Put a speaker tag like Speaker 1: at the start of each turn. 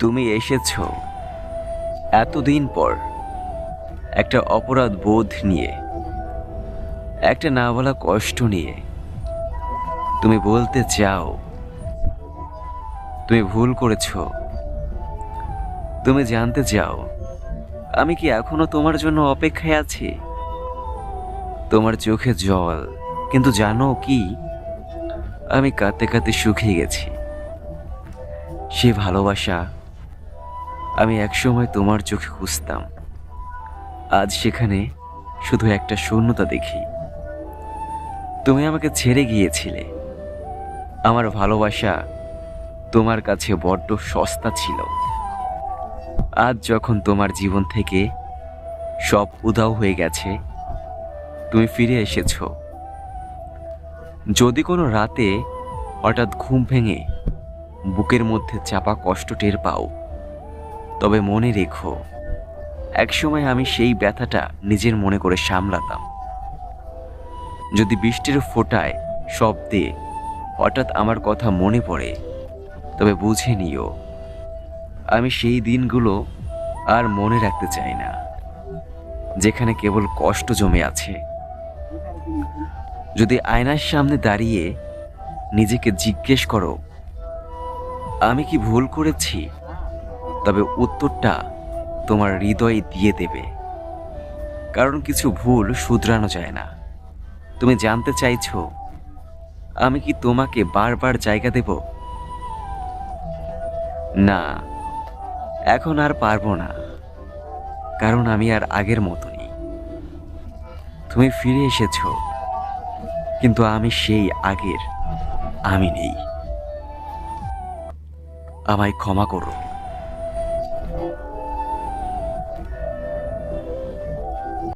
Speaker 1: তুমি এসেছ এতদিন পর একটা অপরাধ বোধ নিয়ে, একটা না বলা কষ্ট নিয়ে। তুমি বলতে চাও, তুমি ভুল করেছ। তুমি জানতে চাও, আমি কি এখনও তোমার জন্য অপেক্ষায় আছি? তোমার চোখে জল, কিন্তু জানো কি? আমি কাঁদতে কাঁদতে শুকিয়ে গেছি। সে ভালোবাসা আমি একসময় তোমার চোখে খুঁজতাম। আজ সেখানে শুধু একটা শূন্যতা দেখি। তুমি আমাকে ছেড়ে গিয়েছিলে। আমার ভালোবাসা তোমার কাছে বড্ড সস্তা ছিল। আজ যখন তোমার জীবন থেকে সব উধাও হয়ে গেছে, তুমি ফিরে এসেছ। যদি কোনো রাতে হঠাৎ ঘুম ভেঙে বুকের মধ্যে চাপা কষ্ট টের পাও তবে মনে রেখো, একসময় আমি সেই ব্যথাটা নিজের মনে করে সামলাতাম। যদি বৃষ্টির ফোঁটায় শব্দে হঠাৎ আমার কথা মনে পড়ে, তবে বুঝে নিও, আমি সেই দিনগুলো আর মনে রাখতে চাই না, যেখানে কেবল কষ্ট জমে আছে। যদি আয়নার সামনে দাঁড়িয়ে নিজেকে জিজ্ঞেস করো, আমি কি ভুল করেছি? তবে উত্তরটা তোমার হৃদয়ে দিয়ে দেবে। কারণ কিছু ভুল শুধরানো যায় না। তুমি জানতে চাইছ, আমি কি তোমাকে বারবার জায়গা দেব? না, এখন আর পারব না। কারণ আমি আর আগের মতো নেই তুমি ফিরে এসেছ, কিন্তু আমি সেই আগের, আমি নেই। আমায় ক্ষমা করো।